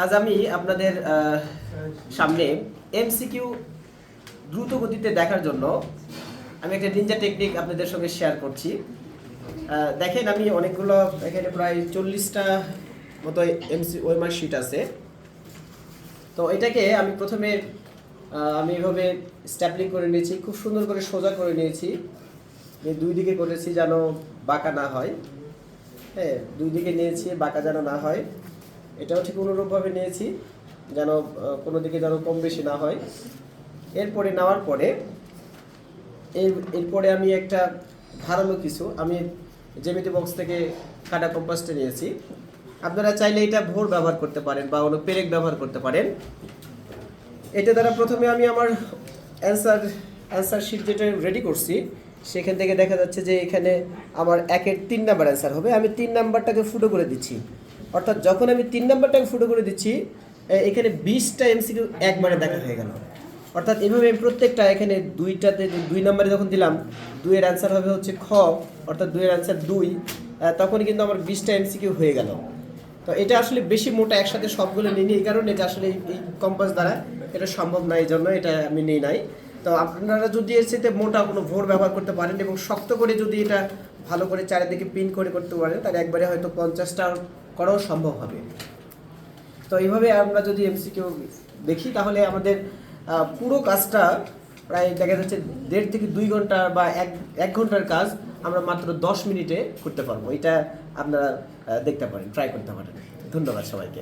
আজ আমি আপনাদের সামনে এমসিকিউ দ্রুত গতিতে দেখার জন্য আমি একটা নিনজা টেকনিক আপনাদের সঙ্গে শেয়ার করছি। দেখেন আমি অনেকগুলো, এখানে প্রায় চল্লিশটা মতো এমসি ওয়েমার শিট আছে। তো এটাকে আমি প্রথমে আমি এভাবে স্ট্যাপলিং করে নিয়েছি, খুব সুন্দর করে সোজা করে নিয়েছি। দুই দিকে করেছি যেন বাঁকা না হয়। হ্যাঁ দুই দিকে নিয়েছি বাঁকা যেন না হয়। এটাও ঠিক অনুরূপভাবে নিয়েছি, যেন কোনো দিকে যেন কম বেশি না হয়। এরপরে নেওয়ার পরে, এর, এরপরে আমি একটা ধারালো কিছু, আমি জেমিটি বক্স থেকে কাটা কম্পাসটা নিয়েছি। আপনারা চাইলে এটা ভোর ব্যবহার করতে পারেন বা অন্য পেরেক ব্যবহার করতে পারেন। এটা দ্বারা প্রথমে আমি আমার অ্যান্সার অ্যান্সার শিট যেটা রেডি করছি, সেখান থেকে দেখা যাচ্ছে যে এখানে আমার একের তিন নাম্বার অ্যান্সার হবে। আমি তিন নাম্বারটাকে ফুটো করে দিচ্ছি। অর্থাৎ যখন আমি তিন নাম্বারটাকে ফুটো করে দিচ্ছি এখানে বিশটা এমসিকিউ একবারে দেখা হয়ে গেল। অর্থাৎ এভাবে আমি প্রত্যেকটা এখানে দুইটাতে দুই নম্বরে যখন দিলাম, দুইয়ের অ্যান্সার হবে হচ্ছে খ, অর্থাৎ দুইয়ের অ্যান্সার দুই তখন কিন্তু আমার বিশটা এমসিকিউ হয়ে গেল। তো এটা আসলে বেশি মোটা একসাথে সবগুলো নিয়ে নিই, এই কারণে এটা আসলে এই- কম্পাস দ্বারা এটা সম্ভব না, এই জন্য এটা আমি নিই নাই। তো আপনারা যদি এর সাথে মোটা কোনো ভোর ব্যবহার করতে পারেন এবং শক্ত করে যদি এটা ভালো করে চারিদিকে পিন করে করতে পারেন, তাহলে একবারে হয়তো পঞ্চাশটা করাও সম্ভব হবে। তো এইভাবে আমরা যদি এমসিকিউ দেখি, তাহলে আমাদের পুরো কাজটা প্রায় দেখা যাচ্ছে দেড় থেকে দুই ঘণ্টা বা এক এক ঘণ্টার কাজ আমরা মাত্র দশ মিনিটে করতে পারব। এটা আপনারা দেখতে পারেন ট্রাই করতে পারেন। ধন্যবাদ সবাইকে।